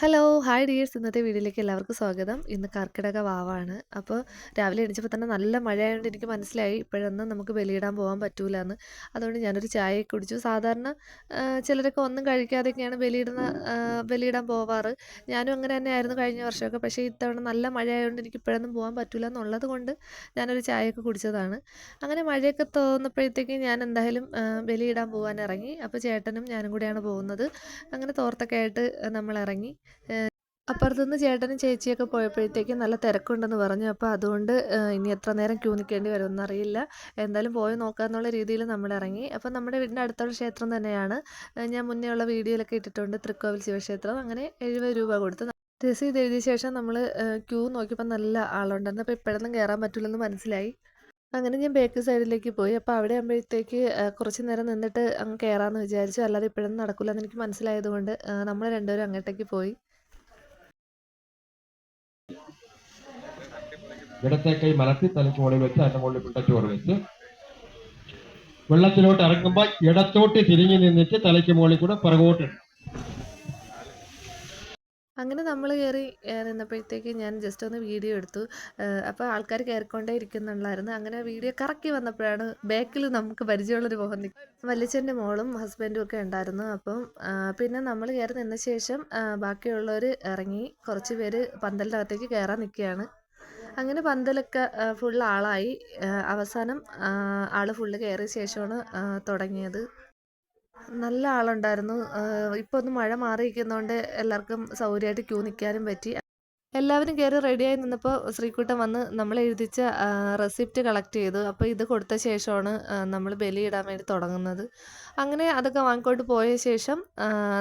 Hello hi dears. ഇന്നത്തെ വീഡിയോയിലേക്ക് എല്ലാവർക്കും സ്വാഗതം. ഇന്ന് കർക്കിടക വാവാണ്. അപ്പോൾ രാവിലെ എണീച്ചപ്പോൾ തന്നെ നല്ല മഴയായതുകൊണ്ട് എനിക്ക് മനസ്സിലായി. ഇപ്പോഴൊന്നും നമുക്ക് ബലിയിടാൻ പോകാൻ പറ്റൂല എന്ന് അതുകൊണ്ട് ഞാനൊരു ചായ കുടിച്ചു. സാധാരണ ചിലരൊക്കെ ഒന്നും കഴിക്കാതെയൊക്കെയാണ് ബലിയിടുന്ന ബലിയിടാൻ പോവാറ്. ഞാനും അങ്ങനെ തന്നെയായിരുന്നു കഴിഞ്ഞ വർഷമൊക്കെ. പക്ഷേ ഇത്തവണ നല്ല മഴയായതുകൊണ്ട് എനിക്ക് ഇപ്പോഴൊന്നും പോകാൻ പറ്റൂല എന്നുള്ളത് കൊണ്ട് ഞാനൊരു ചായയൊക്കെ കുടിച്ചതാണ്. അങ്ങനെ മഴയൊക്കെ തോന്നപ്പോഴത്തേക്ക് ഞാൻ എന്തായാലും ബലിയിടാൻ പോകാൻ ഇറങ്ങി. അപ്പോൾ ചേട്ടനും ഞാനും കൂടെയാണ് പോകുന്നത്. അങ്ങനെ തോർത്തൊക്കെ ആയിട്ട് നമ്മൾ ഇറങ്ങി. അപ്പുറത്തുനിന്ന് ചേട്ടനും ചേച്ചിയൊക്കെ പോയപ്പോഴത്തേക്ക് നല്ല തിരക്കുണ്ടെന്ന് പറഞ്ഞു. അപ്പോൾ അതുകൊണ്ട് ഇനി എത്ര നേരം ക്യൂ നിൽക്കേണ്ടി വരുമെന്ന് അറിയില്ല എന്തായാലും പോയി നോക്കാന്നുള്ള രീതിയിൽ നമ്മൾ ഇറങ്ങി. അപ്പോൾ നമ്മുടെ വീടിന്റെ അടുത്തുള്ള ക്ഷേത്രം തന്നെയാണ്. ഞാൻ മുന്നേ ഉള്ള വീഡിയോയിലൊക്കെ ഇട്ടിട്ടുണ്ട്. തൃക്കോവിൽ ശിവക്ഷേത്രം. അങ്ങനെ എഴുപത് രൂപ കൊടുത്ത് രസീത് എഴുതിയ ശേഷം നമ്മൾ ക്യൂ നോക്കിയപ്പോൾ നല്ല ആളുണ്ടായിരുന്നു. അപ്പോൾ ഇപ്പോഴൊന്നും കയറാൻ പറ്റില്ലെന്ന് മനസ്സിലായി. അങ്ങനെ ഞാൻ ബേക്ക് സൈഡിലേക്ക് പോയി. അപ്പോൾ അവിടെ ആകുമ്പോഴത്തേക്ക് കുറച്ച് നേരം നിന്നിട്ട് അങ്ങ് കയറാമെന്ന് വിചാരിച്ചു. അല്ലാതെ ഇപ്പോഴൊന്നും നടക്കില്ല എന്ന് എനിക്ക് മനസ്സിലായതുകൊണ്ട് നമ്മൾ രണ്ടുപേരും അങ്ങോട്ടേക്ക് പോയി. ഇടത്തെ കൈ മലർത്തി തലയ്ക്ക് മുകളിൽ വെച്ച് അതിന്റെ മുകളിൽ പിണ്ടച്ചോറ് വെച്ച്. വെള്ളത്തിലോട്ട് ഇറങ്ങുമ്പോൾ ഇടത്തോട്ട് തിരിഞ്ഞു നിന്നിട്ട് തലയ്ക്ക് മുകളിൽ കൂടെ പിറകോട്ട് അങ്ങനെ നമ്മൾ കയറി നിന്നപ്പോഴത്തേക്ക് ഞാൻ ജസ്റ്റ് ഒന്ന് വീഡിയോ എടുത്തു. അപ്പോൾ ആൾക്കാർ കയറിക്കൊണ്ടേ ഇരിക്കുന്നുണ്ടായിരുന്നു. അങ്ങനെ വീഡിയോ കറക്കി വന്നപ്പോഴാണ് ബാക്കിൽ നമുക്ക് പരിചയമുള്ളൊരു മോഹൻ വല്യച്ഛന്റെ മോളും ഹസ്ബൻഡും ഒക്കെ ഉണ്ടായിരുന്നു. അപ്പം പിന്നെ നമ്മൾ കയറി നിന്ന ശേഷം ബാക്കിയുള്ളവർ ഇറങ്ങി കുറച്ച് പേര് പന്തലിന്റെ അകത്തേക്ക് കയറാൻ നിൽക്കുകയാണ് അങ്ങനെ പന്തലൊക്കെ ഫുൾ ആളായി. അവസാനം ആൾ ഫുള്ള് കയറിയ ശേഷമാണ് തുടങ്ങിയത്. നല്ല ആളുണ്ടായിരുന്നു. ഇപ്പോൾ ഒന്ന് മഴ മാറിയിരിക്കുന്നതുകൊണ്ട് എല്ലാവർക്കും സൗകര്യമായിട്ട് ക്യൂ നിൽക്കാനും പറ്റി. എല്ലാവരും കയറി റെഡിയായി നിന്നപ്പോൾ ശ്രീകുട്ടൻ വന്ന് നമ്മൾ എഴുതിച്ച റെസിപ്റ്റ് കളക്ട് ചെയ്തു. അപ്പോൾ ഇത് കൊടുത്ത ശേഷമാണ് നമ്മൾ ബലിയിടാൻ വേണ്ടി തുടങ്ങുന്നത്. അങ്ങനെ അതൊക്കെ വാങ്ങിക്കൊണ്ട് പോയ ശേഷം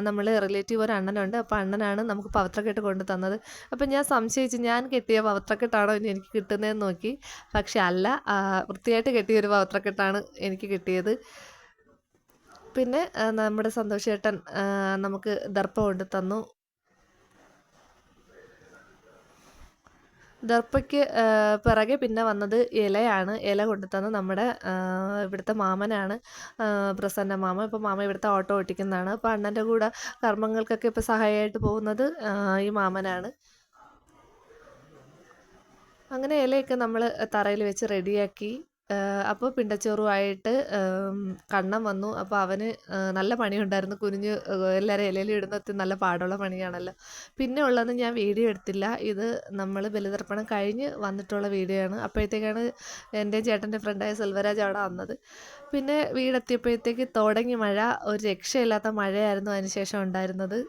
നമ്മൾ റിലേറ്റീവ് ഒരു അണ്ണനുണ്ട്. അപ്പോൾ അണ്ണനാണ് നമുക്ക് പവത്രക്കെട്ട് കൊണ്ട് തന്നത്. അപ്പോൾ ഞാൻ സംശയിച്ചു ഞാൻ കെട്ടിയ പവത്രക്കെട്ടാണോ ഇനി എനിക്ക് കിട്ടുന്നതെന്ന് നോക്കി. പക്ഷെ അല്ല വൃത്തിയായിട്ട് കെട്ടിയ ഒരു പവത്രക്കെട്ടാണ് എനിക്ക് കിട്ടിയത്. പിന്നെ നമ്മുടെ സന്തോഷേട്ടൻ നമുക്ക് ദർപ്പ കൊണ്ട് തന്നു. ദർപ്പയ്ക്ക് പിറകെ പിന്നെ വന്നത് ഇലയാണ്. ഇല കൊണ്ടു തന്നു. നമ്മുടെ ഇവിടുത്തെ മാമനാണ് പ്രസന്ന മാമ. ഇപ്പോൾ മാമ ഇവിടുത്തെ ഓട്ടോ ഓട്ടിക്കുന്നതാണ്. അപ്പോൾ അണ്ണന്റെ കൂടെ കർമ്മങ്ങൾക്കൊക്കെ ഇപ്പോൾ സഹായമായിട്ട് പോകുന്നത് ഈ മാമനാണ്. അങ്ങനെ ഇലയൊക്കെ നമ്മൾ തറയിൽ വെച്ച് റെഡിയാക്കി അപ്പോൾ പിണ്ടച്ചോറുമായിട്ട് കണ്ണം കണ്ണൻ വന്നു. അപ്പോൾ അവന് നല്ല പണിയുണ്ടായിരുന്നു. കുനിഞ്ഞ് എല്ലാവരും ഇലയിൽ ഇടുന്നത് നല്ല പാടുള്ള പണിയാണല്ലോ. പിന്നെ ഉള്ളത് ഞാൻ വീഡിയോ എടുത്തില്ല. ഇത് നമ്മൾ ബലിതർപ്പണം കഴിഞ്ഞ് വന്നിട്ടുള്ള വീഡിയോ ആണ് അപ്പോഴത്തേക്കാണ് എന്റെ ചേട്ടന്റെ ഫ്രണ്ടായ സെൽവരാജ് അവിടെ വന്നത്. പിന്നെ വീടെത്തിയപ്പോഴത്തേക്ക് തുടങ്ങി മഴ. ഒരു രക്ഷയില്ലാത്ത മഴയായിരുന്നു അതിന് ശേഷം ഉണ്ടായിരുന്നത്.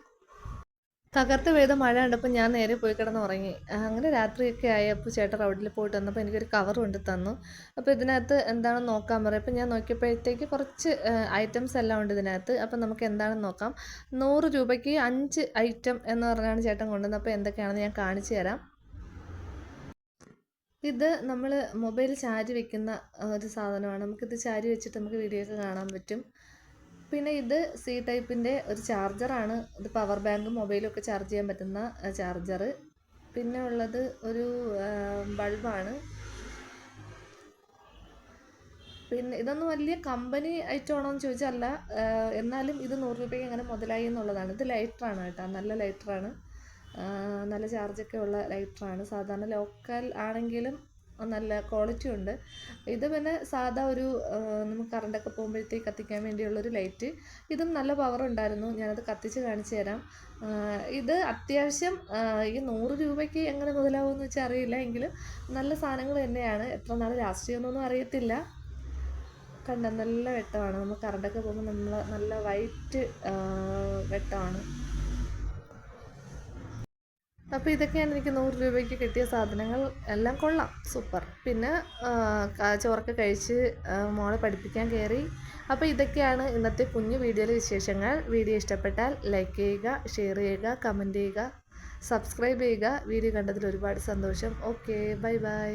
തകർത്ത് പെയ്ത മഴ കണ്ടപ്പോൾ ഞാൻ നേരെ പോയി കിടന്ന് ഉറങ്ങി അങ്ങനെ രാത്രിയൊക്കെ ആയപ്പോൾ ചേട്ടൻ റൗഡിൽ പോയിട്ട് വന്നപ്പോൾ എനിക്കൊരു കവർ കൊണ്ട് തന്നു. അപ്പോൾ ഇതിനകത്ത് എന്താണെന്ന് നോക്കാൻ പറയും. അപ്പോൾ ഞാൻ നോക്കിയപ്പോഴത്തേക്ക് കുറച്ച് ഐറ്റംസ് എല്ലാം ഉണ്ട് ഇതിനകത്ത്. അപ്പോൾ നമുക്ക് എന്താണെന്ന് നോക്കാം. നൂറ് രൂപയ്ക്ക് അഞ്ച് ഐറ്റം എന്ന് പറഞ്ഞാണ് ചേട്ടൻ കൊണ്ടുവന്നത്. അപ്പോൾ എന്തൊക്കെയാണെന്ന് ഞാൻ കാണിച്ചു തരാം. ഇത് നമ്മൾ മൊബൈൽ ചാരി വെക്കുന്ന ഒരു സാധനമാണ്. നമുക്കിത് ചാരി വെച്ചിട്ട് നമുക്ക് വീഡിയോ ഒക്കെ കാണാൻ പറ്റും. പിന്നെ ഇത് സി ടൈപ്പിന്റെ ഒരു ചാർജറാണ്. ഇത് പവർ ബാങ്ക് മൊബൈലും ഒക്കെ ചാർജ് ചെയ്യാൻ പറ്റുന്ന ചാർജർ. പിന്നെ ഉള്ളത് ഒരു ബൾബാണ്. പിന്നെ ഇതൊന്നും വലിയ കമ്പനി ഐറ്റം ആണോ എന്ന് ചോദിച്ചല്ല എന്നാലും ഇത് നൂറ് രൂപയ്ക്ക് എങ്ങനെ മുതലായി എന്നുള്ളതാണ്. ഇത് ലൈറ്ററാണ് കേട്ടോ. നല്ല ലൈറ്ററാണ്. നല്ല ചാർജൊക്കെ ഉള്ള ലൈറ്ററാണ്. സാധാരണ ലോക്കൽ ആണെങ്കിലും നല്ല ക്വാളിറ്റി ഉണ്ട്. ഇത് പിന്നെ സാധാ ഒരു നമുക്ക് കറണ്ടൊക്കെ പോകുമ്പോഴത്തേക്ക് കത്തിക്കാൻ വേണ്ടിയുള്ളൊരു ലൈറ്റ് ഇതും നല്ല പവർ ഉണ്ടായിരുന്നു. ഞാനത് കത്തിച്ച് കാണിച്ചു തരാം. ഇത് അത്യാവശ്യം ഈ നൂറ് രൂപയ്ക്ക് എങ്ങനെ മുതലാവുമെന്ന് വെച്ചാൽ അറിയില്ല. എങ്കിലും നല്ല സാധനങ്ങൾ തന്നെയാണ്. എത്ര നാൾ ലാസ്റ്റ് ചെയ്യുന്നൊന്നും അറിയത്തില്ല. കണ്ട നല്ല വെട്ടമാണ്. നമ്മൾ കറണ്ടൊക്കെ പോകുമ്പോൾ നമ്മൾ നല്ല വൈറ്റ് വെട്ടമാണ്. അപ്പോൾ ഇതൊക്കെയാണ് എനിക്ക് നൂറ് രൂപയ്ക്ക് കിട്ടിയ സാധനങ്ങൾ. എല്ലാം കൊള്ളാം. സൂപ്പർ. പിന്നെ ചോറൊക്കെ കഴിച്ച് മോളെ പഠിപ്പിക്കാൻ കയറി. അപ്പോൾ ഇതൊക്കെയാണ് ഇന്നത്തെ കുഞ്ഞു വീഡിയോയിലെ വിശേഷങ്ങൾ. വീഡിയോ ഇഷ്ടപ്പെട്ടാൽ ലൈക്ക് ചെയ്യുക ഷെയർ ചെയ്യുക കമന്റ് ചെയ്യുക സബ്സ്ക്രൈബ് ചെയ്യുക. വീഡിയോ കണ്ടതിൽ ഒരുപാട് സന്തോഷം. Okay bye bye